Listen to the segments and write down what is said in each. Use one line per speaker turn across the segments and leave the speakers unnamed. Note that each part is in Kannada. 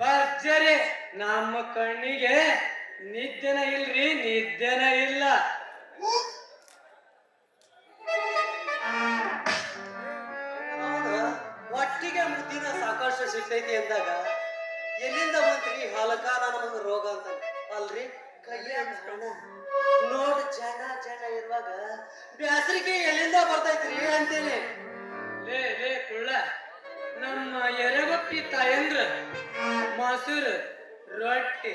ಭರ್ಜರಿ ನಮ್ಮ ಕಣ್ಣಿಗೆ ನಿದ್ದೆನ ಇಲ್ರಿ ನಿದ್ದೆನ ಇಲ್ಲ?
ಒಟ್ಟಿಗೆ ಮುದ್ದಿನ ಸಾಕಷ್ಟು ಸಿಗ್ತೈತಿ ಅಂದಾಗ ಎಲ್ಲಿಂದ ಬಂತ್ರಿ ಹಲಕಾರ ನಮ್ಮ ರೋಗ ಅಂತ ಅಲ್ರಿ? ಕೈಯಾಗ ಹಣ ನೋಡ್ ಜನ ಜನ ಇರುವಾಗ ಬ್ಯಾಸರಿಕೆ ಎಲ್ಲಿಂದ ಬರ್ತೈತ್ರಿ ಅಂತೇಳಿ.
ಲೇ ಲೇ ಕುಳ್ಳ. ನಮ್ಮ ಎರೆಗೊಪ್ಪಿ ತಾಯಂದ್ರ, ಮೊಸರು, ರೊಟ್ಟಿ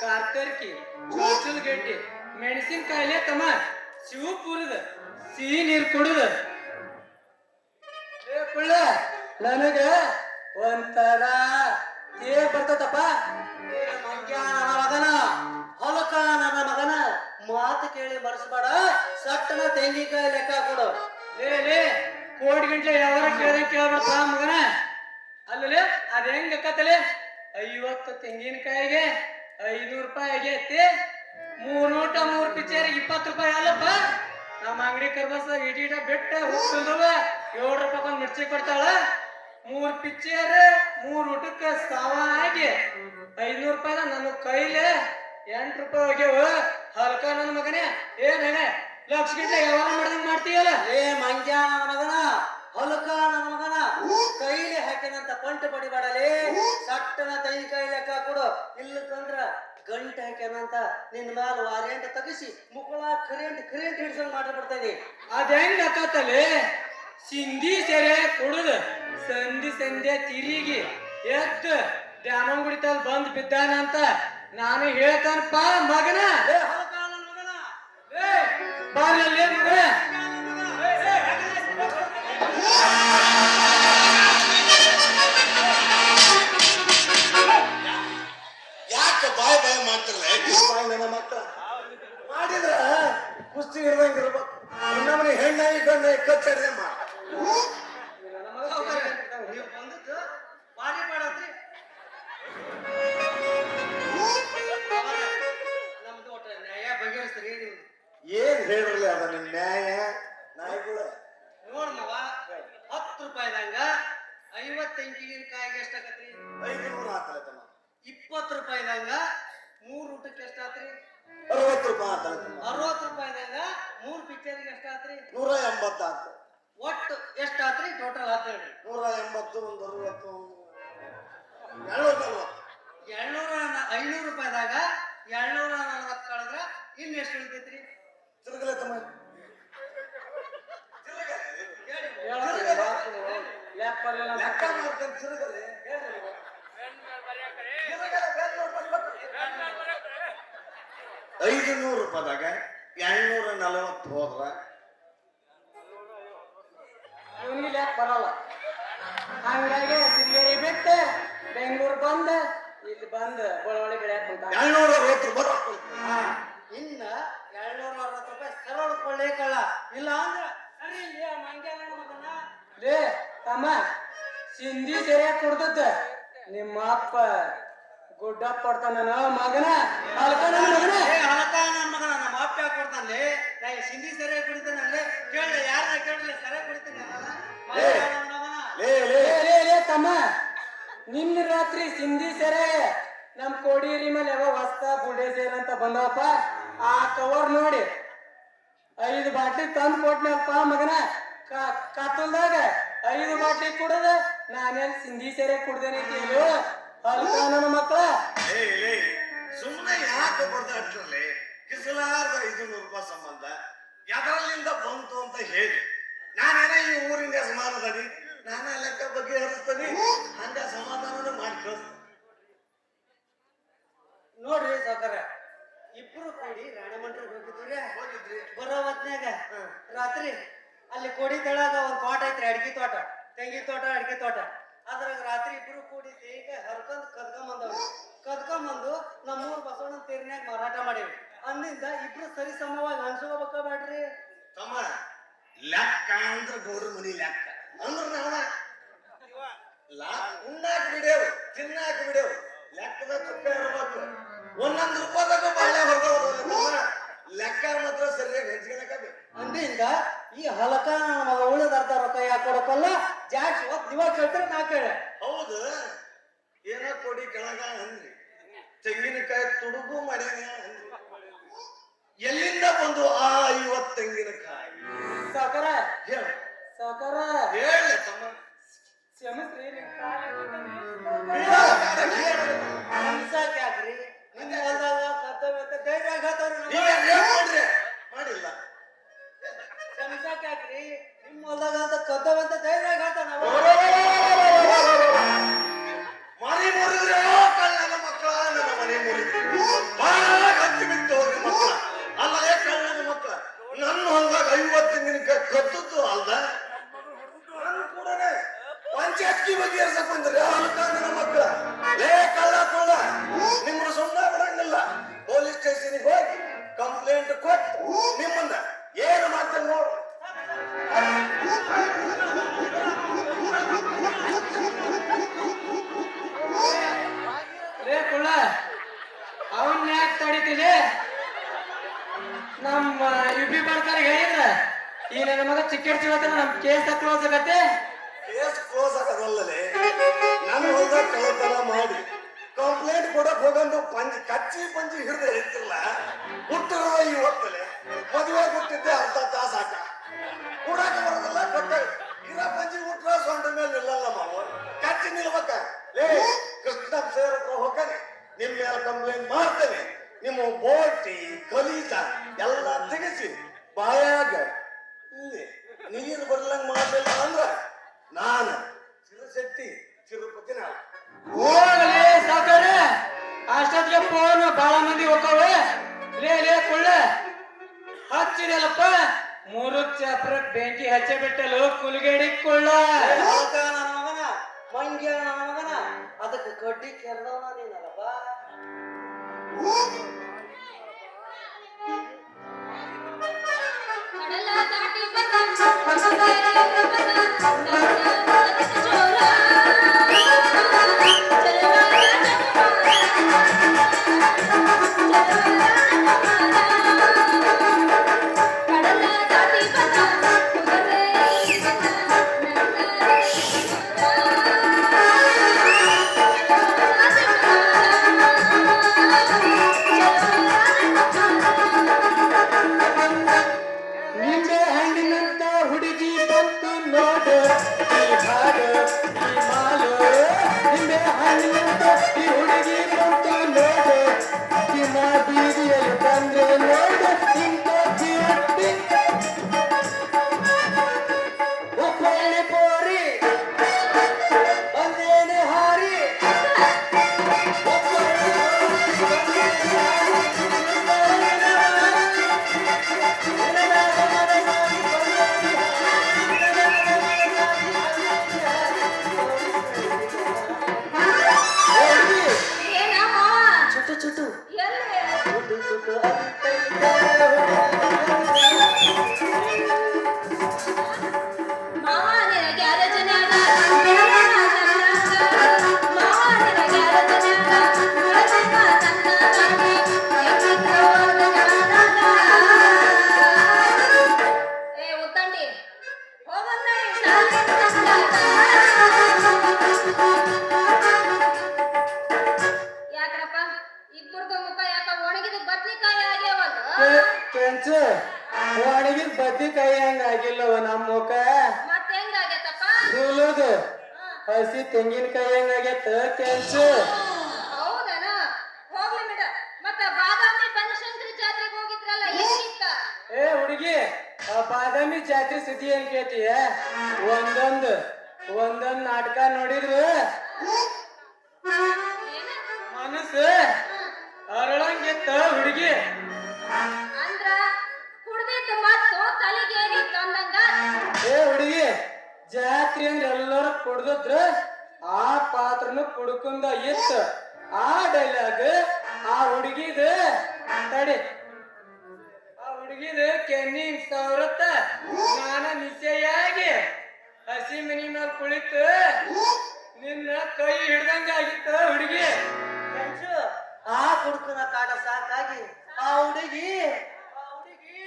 ಕಾರ್ತರ್ಕಿ ಚೋಚಲ್ ಗಡ್ಡಿ ಮೆಣಸಿನ್ಕಾಯಿಲೆ ತಮ್ಮ ಶಿವಪುರದ ಸಿಹಿ ನೀರ್ ಕುಡುದ. ಕುಳ್ಳ, ನನಗ ಒಂಥರ ಏ ಬರ್ತದಪ್ಪ.
ಮಗನ ಹೊಲಕ ನನ್ನ ಮಗನ ಮಾತು ಕೇಳಿ ಬರ್ಸ್ಬೇಡ ಸಟ್ಟನ ತೆಂಗಿನಕಾಯಿ ಲೆಕ್ಕ ಕೊಡು.
ಲೇ ಕೋಟಿ ಗಂಟೆ ಯಾವ್ದಾರ ಕೇಳ್ದ ಕೇಳ್ಬೇಕ ಮಗನ. ಅಲ್ಲಲೇ ಅದ ಹೆಂಗ್ ಕತ್ತಲೆ ಐವತ್ತು ತೆಂಗಿನಕಾಯಿಗೆ ಐನೂರು ರೂಪಾಯಿ ಆಗೈತಿ. ಮೂರ್ ನೋಟ, ಮೂರ್ ಪಿಕ್ಚರ್ಗೆ ಇಪ್ಪತ್ತು ರೂಪಾಯಿ ಅಲ್ಲಪ್ಪ ನಮ್ಮ ಅಂಗಡಿ ಕರ್ಬಸ ಇಟ ಬೆಟ್ಟ ಹೋಗ್ತದ ಏಳು ರೂಪಾಯಿ ಒಂದು ಮಿರ್ಚಿ ಕೊಡ್ತಾಳ. ಮೂರ್ ಪಿಕ್ಚರ್ ಮೂರ್ ಊಟಕ್ಕೆ ಸಾವ ಆಗಿ ಐನೂರು ರೂಪಾಯಿ ನನ್ನ ಕೈಲಿ ಎಂಟು ರೂಪಾಯಿ ಹೋಗ್ಯಾವ ಹಲ್ಕ ನನ್ನ ಮಗನೇ, ಏನ್ ಲಕ್ಷ ಗಂಟೆ ಯಾವಾಗ ಮಾಡ್ದಂಗ ಮಾಡ್ತೀಯಲ್ಲ?
ಏ ಮಂಜ ಮಗನ, ಹೊಲಕ ಮಗನ, ಕೈಲಿ ಹಾಕಿನಂತ ಪಂಟ್ ಬಡಿಬೇಡಲೇ ಸಟ್ಟನ ತೈ ಕೈ ಲೆಕ್ಕ ಕೊಡು. ಇಲ್ಲಕ್ಕಂದ್ರ ಗಂಟೆ ಹಾಕ್ಯಾನಂತ ನಿನ್ನ ಮ್ಯಾಲ ವಾರೆಂಟ್ ತಗಿಸಿ, ಮುಕ್ಕಳ ಕರೆಂಟ್ ಕರೆಂಟ್ ಹಿಡ್ಸಂಗ್ ಮಾಡಿಬಿಡ್ತೇನೆ
ಅದ ಹೆಂಗ್ ಸಿಂಧಿ ಸೆರೆ ಕುಡುದು, ಸಂಧಿ ಸಂಧ್ಯಾ ತಿರುಗಿ ಎದ್ದು ಧ್ಯಾನ ಗುಡಿತಲ್ ಬಂದ್ ಬಿದ್ದಾನಂತ ನಾನು ಹೇಳ್ತಾನಪ್ಪ ಮಗನ.
ಯಾಕೆ ಬಾಯ್ ಬಾಯ್ ಮಾಡ್ತಿರಲ್ಲ ಬಾಯ್ ನನ್ನ ಮಕ್ಕಳ ಮಾಡಿದ್ರ ಕುಸ್ತಿ ಇರ್ದಂಗ ಇರ್ಬೇಕು. ನಮ್ಮನೆ ಹೆಣ್ಣಾಯಿ ಗಂಡಾಯಿ ಕಚ್ಚಡ್ದೆ ಮಾಡ.
ನಮ್ದು ಒಟ್ಟ ನ್ಯಾಯ ಬಗೆಹರಿಸ್ರಿ ನೀವು
ಏನ್ ಹೇಳ್ರಿ ಅದ ನಿಮ್ ನ್ಯಾಯ? ನಾಯಿಗಳು.
ನೋಡ್ಮವ ಹತ್ತು ರೂಪಾಯಿದಂಗ ಐವತ್ತು ತೆಂಗಿನಕಾಯಿಗೆ ಎಷ್ಟಾಗತ್ರಿ
ಐದು ನೂರು ಆತಲತ್ತ ತಮ್ಮ.
ಇಪ್ಪತ್ತು ರೂಪಾಯಿದಂಗ ಮೂರು ಊಟಕ್ಕೆ ಎಷ್ಟಾತ್ರಿ?
ಅರವತ್ತು ರೂಪಾಯಿ ಹಾಕಲ್ಲ ತಮ್ಮ.
ರೂಪಾಯಿ ರೂಪಾಯಿದಂಗ ಮೂರು ಪಿಕ್ಚರ್ಗೆ ಎಷ್ಟಾತ್ರಿ?
ನೂರ ಎಂಬತ್ತು
ಒಟ್ಟು ಎಷ್ಟಾತ್ರಿ? ಟೋಟಲ್ ಹತ್ತೇಳ್ರಿ
ನೂರ ಎಂಬತ್ತು ಒಂದು ಅರವತ್ತು ಎಳ್ನೂರ ಏಳ್ನೂರ
ಐನೂರು ರೂಪಾಯಿದಾಗ ಎಳ್ನೂರ ನಲ್ವತ್ತು ಕಳೆದ್ರ ಇನ್ನು ಎಷ್ಟು ಉಳಿತೈತ್ರಿ?
ತಿರುಗಲೆ ತಮ್ಮ ಲೆಕ್ಕ ಮಾಡ್ಕೊಂಡು ತಿರುಗಲೆ. ಐದು ನೂರು ರೂಪಾಯಿದಾಗ ಏಳ್ನೂರ ನಲವತ್ತು ಹೋದ್ರ.
ಇವನಿಗೆ ಯಾಕೆ ಬರಲ್ಲ ಹಂಗಾಗಿ ಸಿರಿಗೇರಿ ಬಿಟ್ಟು ಬೆಂಗಳೂರು ಬಂದ ಇಲ್ಲಿ ಬಂದ ಬಳವಳಿ ಬೆಳೆಯಕ್ ಕುಂತ
ಐವತ್ತು ರೂಪಾಯಿ
ಇನ್ನ ಸರಳ ಕಳ್ಳ ಇಲ್ಲ ಅಂದ್ರ ಸರಿ ಇಲ್ಲಿ ಮಂಗ್ಯಾನ ಮಗನ.
ಲೇ ತಮ್ಮ ಸಿಂಧಿ ಸೆರೆ ಕುಡ್ದದ್ದ ನಿಮ್ಮ ಅಪ್ಪ ಗುಡ್ಡ ಕೊಡ್ತಾನ ಮಗನ. ನನ್ನ ಮಗನ.
ಹಲಕ ನನ್ನ ಮಗನ. ನಮ್ಮ ಅಪ್ಪ ಯಾಕೆ ಕೊಡ್ತಾನಲ್ಲಿ ನಾ ಈ ಸಿಂಧಿ ಸರಿಯಾಗಿ ಕುಡಿತಾನಲ್ಲಿ? ಕೇಳಿ ಯಾರನ್ನ ಕೇಳಲಿ ಸರಿಯಾಗಿ ಕುಡಿತೀನಿ ಮಗನ.
ಲೇ ಲೇ.
ಲೇ ಲೇ ಲೇ ತಮ್ಮ ನಿನ್ನ ರಾತ್ರಿ ಸಿಂಧಿ ಸೆರೆ ನಮ್ಮ ಕೋಡಿರಿ ಮೇಲೆ ಯಾವ ಹೊಸ್ತ ಬುಲ್ಡೇಸರ್ ಅಂತ ಬಂದವಪ್ಪ. ಆ ಕವರ್ ನೋಡಿ. ಐದು ಬಾಟ್ಲಿ ತಂದು ಕೊಟ್ನಪ್ಪ ಮಗನ. ಕತ್ತಲ್ದಾಗ ಐದು ಬಾಟ್ಲಿ ಕುಡದ ನಾನೇನ್ ಸಿಂಧಿ ಸೇರೆ ಕುಡ್ದೇನೆ ಅಲ್ಕ ನನ್ನ ಮಕ್ಕಳ
ಸುಮ್ಮನೆ ಯಾಕೆ ಬರ್ದಾಡ್ತಿರ್ಲಿ ಕಿಸಲಾರ್ದ ಐದು ನೂರು ರೂಪಾಯಿ ಸಂಬಂಧ ಎದರಲ್ಲಿಂದ ಬಂತು ಅಂತ ಹೇಳಿ. ನಾನೇನ ಈ ಊರಿನ ಯಜಮಾನದನಿ ನಾನ ಲೆಕ್ಕ ಬಗ್ಗೆ ಹರಿಸ್ತೀನಿ? ಹಂಗ ಸಮಾಧಾನ ಮಾಡಿ ಕಳಿಸ್ತೀನಿ
ನೋಡ್ರಿ ಸಾವುಕಾರ ಇಬ್ರು ಕೂಡಿ ರಾಣಮಂಡ್ರಿ ಹೋಗಿದ್ರಿ
ಹೋಗಿದ್ರಿ
ಬರೋ ಹೊತ್ನ್ಯಾಗ ರಾತ್ರಿ ಅಲ್ಲಿ ಕೋಡಿ ತೆಳಗ ಒಂದ್ ತೋಟ ಐತ್ರಿ ಅಡಿಕೆ ತೋಟ. ತೆಂಗಿ ತೋಟ ಅಡಿಕೆ ತೋಟ. ಅದ್ರಾಗ ರಾತ್ರಿ ಇಬ್ರು ಕೂಡಿ ಈಗ ಹರ್ಕೊಂಡ್ ಕದ್ಕೊಂಬಂದವ್ರಿ. ಕದ್ಕೊಂಬಂದು ನಮ್ಮೂರ್ ಬಸವಣ್ಣನ ತೇರಿನ್ಯಾಗ ಮಾರಾಟ ಮಾಡಿವಿ ಅಂದಿಂದ ಇಬ್ರು ಸರಿ ಸಮವಾಗಿ ಹಂಚ್ಕೋಬೇಕ ಬ್ಯಾಡ್ರಿ.
ತಮ್ಮ ಲೆಕ್ಕ ಅಂದ್ರ ಗೌಡ್ರ ಮನಿ ಲೆಕ್ಕ. ಅಂದ್ರ ನಾವ ಲಾ ಉಣ್ಣಾಕ ಬಿಡೇವು ತಿನ್ನಾಕ ಬಿಡೇವು ಲೆಕ್ಕದ ತುಪ್ಪ ಇರ್ಬೇಕು. ಒಂದೊಂದು ರೂಪಾಯಿದಾಗ ಬಾಳೆ ಲೆಕ್ಕ ಮಾತ್ರ ಸರಿಯಾಗಿ
ಅಂದ್ರಿಂದ ಈ ಹಲಕ ಮಗ ಉಳಿದ ಅರ್ಧ ರೊಕ್ಕ ಯಾಕೆ ಜಾಸ್ತಿ ಹೊತ್ತು ಇವಾಗ ಕೇಳ್ತಾರೆ ನಾ ಕೇಳೆ
ಹೌದು ಏನ ಕೊಡಿ ಕೆಳಗ ಅಂದ್ರಿ. ತೆಂಗಿನಕಾಯಿ ತುಡುಗು ಮಾಡ್ಯಾನ ಎಲ್ಲಿಂದ ಬಂದು ಆ ಐವತ್ತು ತೆಂಗಿನಕಾಯಿ?
ಸಾಕಾರ
ಹೇಳ.
ಸಾಕಾರ.
ಹೇಳ ತಮ್ಮ.
ಕ್ಷಮಿಸ್ರಿ
ಸ್ಟೇಷನ್ಗೆ ಹೋಗಿ ಕಂಪ್ಲೇಂಟ್ ಕೊಟ್ಟು ನಿಮ್ಮನ್ನ ಏನು ಮಾಡ್ತಾರೆ ನೋಡು.
ಕುಳ್ಳ ಅವನ್ ಯಾಕೆ ತಡಿತೀನಿ ನಮ್ಮ ಯು ಪಿ ಬರ್ತಾರೆ ಹೇಳಿದ್ರ ಈ ನನ್ನ ಮಗ ಚಿಕ್ಕ ನಮ್ ಕೇಸ್ ಕ್ಲೋಸ್ ಆಗತ್ತೆ?
ಕೇಸ್ ಕ್ಲೋಸ್ ಆಗದಲ್ಲೇ ನಾನು ಹೊಲ್ದಾಗ ಕಳ್ಳತನ ಮಾಡಿ. ಕಂಪ್ಲೇಂಟ್ ಕೊಡಕ್ ಹೋಗಂದು ಪಂಜಿ ಕಚ್ಚಿ ಪಂಜಿ ಹಿಡಿದು ಹೇಳ್ತಿಲ್ಲ ಹುಟ್ಟಿರುವ ಇವತ್ತಲೆ ಮದುವೆ ಹುಟ್ಟಿದ್ದೆ ಅರ್ಧ ತಾಸ
ಮಂಗ್ಯ ಮಗನ ಅದಕ್ಕೆ ಕಡ್ಡಿ ಕೆರ್ದವನ ನೀನಲ್ಲಪ್ಪ
ಕಡಲ
ಹಸಿ ತೆಂಗಿನಕಾಯಿ ಹೆಂಗಾಗೈತ ಆಗೈತ ಕೆಂಚು
ಹೌದನ? ಹೋಗ್ಲಿ ಬಿಡ. ಮತ್ತ ಬಾದಾಮಿ ಬನಶಂಕರಿ ಜಾತ್ರೆಗೆ ಹೋಗಿದ್ರಲ್ಲ ಹೆಂಗಿತ್ತ
ಏ ಹುಡುಗಿ ಆ ಬಾದಾಮಿ ಜಾತ್ರೆ ಸುದ್ದಿ ಏನ್ ಕೇಳ್ತೀಯ ಒಂದೊಂದು ಒಂದೊಂದ್ ನಾಟಕ ನೋಡಿದ್ರು?
ಏನ
ಮನಸ್ಸು ಅರಳಂಗಿತ್ತ ಹುಡುಗಿ.
ಅಂದ್ರ ಕುಡ್ದಿದ್ದ ಮತ್ತು ತಲೆಗೇರಿ ಅಂದಂಗ
ಏ ಹುಡುಗಿ ಜಾತ್ರೆ ಅಂದ್ರೆ ಎಲ್ಲರೂ ಕುಡ್ದಿದ್ರ ಆ ಪಾತ್ರನು ಕುಡ್ಕೊಂಡ ಇತ್ತು. ಆ ಡೈಲಾಗ್ ಆ ಹುಡುಗಿದ ತಡಿ. ಆ ಹುಡುಗಿದ ಕೆನ್ನಿ ಸವರತ್ತ ನಾನು ನಿಶ್ಚಯಾಗಿ ಹಸಿ ಮನಿ ಮೇಲೆ ಕುಳಿತು ನಿನ್ನ ಕೈ ಹಿಡ್ದಂಗ ಆಗಿತ್ತ ಹುಡುಗಿ.
ಆ ಕುಡ್ಕನ ಕಾಡ ಸಾಕಾಗಿ ಆ ಹುಡುಗಿ ಆ ಹುಡುಗಿ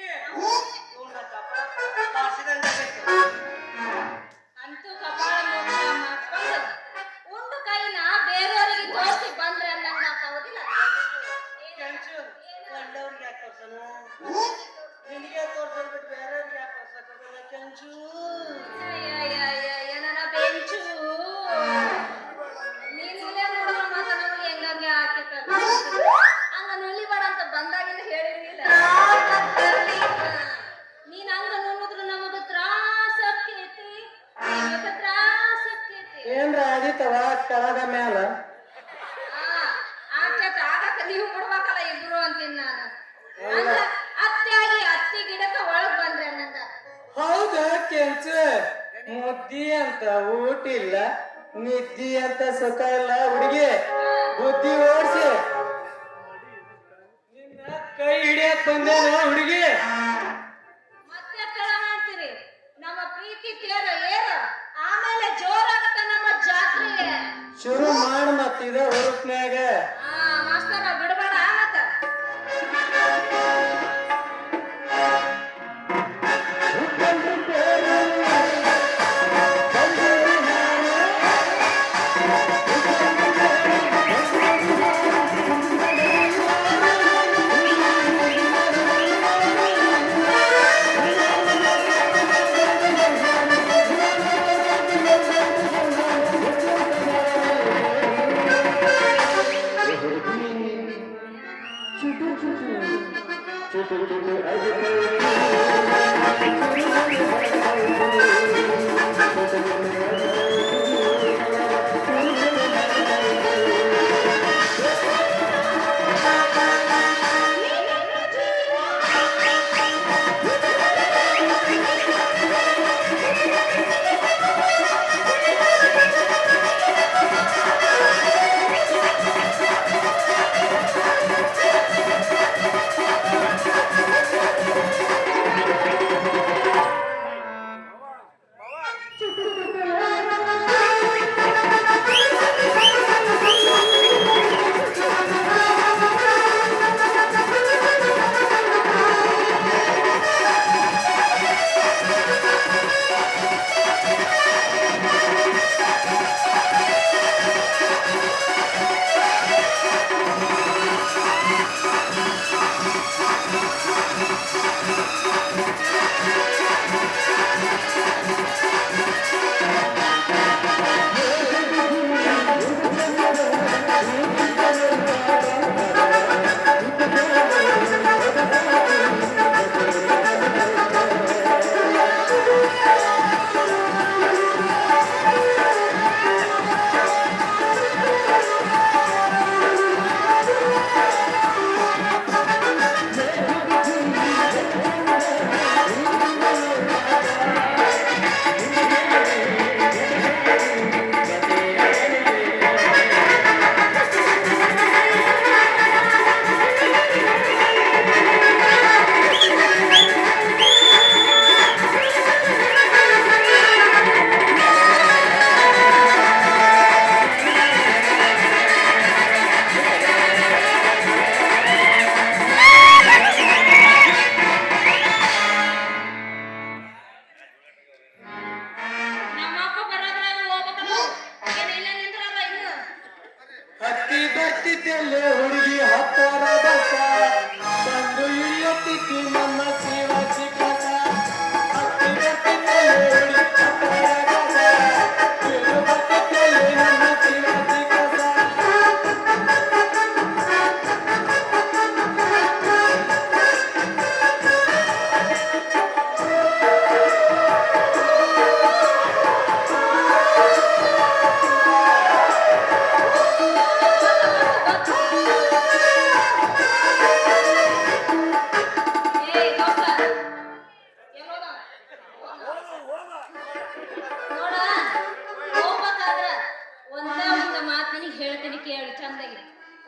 ಏನ್ರ ಆಗಿತ್ತವ ಕೆಳಗ ಮ್ಯಾಲ.
ಆಗಾಕ ನೀವು ಬಿಡ್ಬೇಕಲ್ಲ ಇಬ್ರು ಅಂತೀನಿ ನಾನು. ಅಂದ್ರ ಅತ್ತಿ ಗಿಡಕ್ಕ ಒಳಗ್ ಬಂದ್ರೆ ನಂದ
ಹೌದ ಕೆಂಚ ಮುದ್ದಿ ಅಂತ ಊಟ ಇಲ್ಲ ನಿದ್ದಿ ಅಂತ ಸುಖ ಇಲ್ಲ. ಹುಡುಗಿ ಬುದ್ಧಿ ಓಡಿಸಿ. ನಿನ್ನ ಕೈ ಹಿಡಿಯಕ್ ಬಂದೇನ ಹುಡುಗಿ? ಮತ್ತಿದೆ
ಹೊರಟ್ನ್ಯಾಗ ಚಂದಾಗಿ.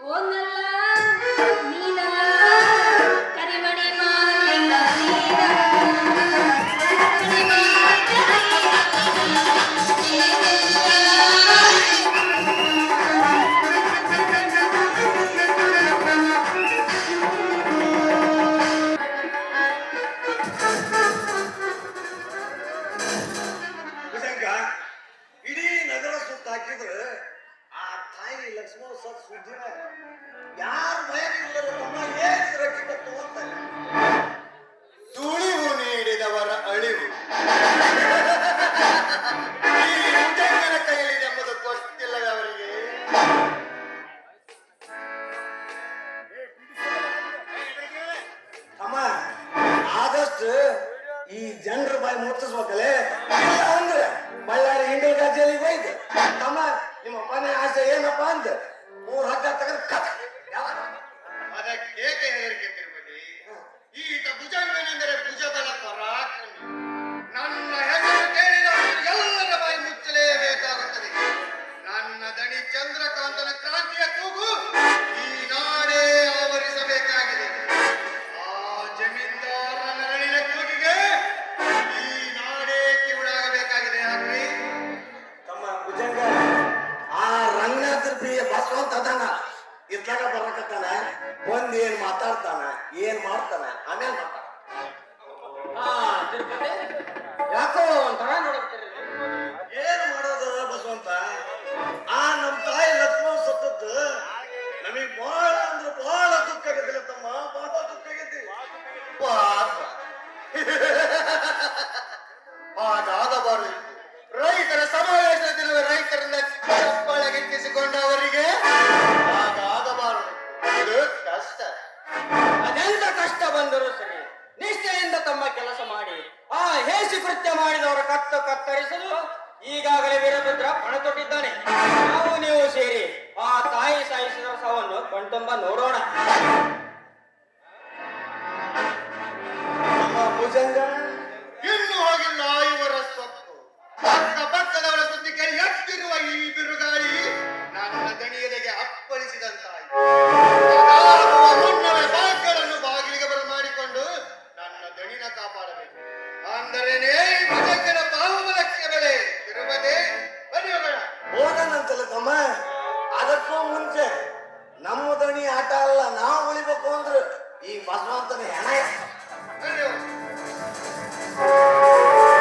ಓ ನಲ್ಲ
ನೀನ ಕರಿಮಣಿ.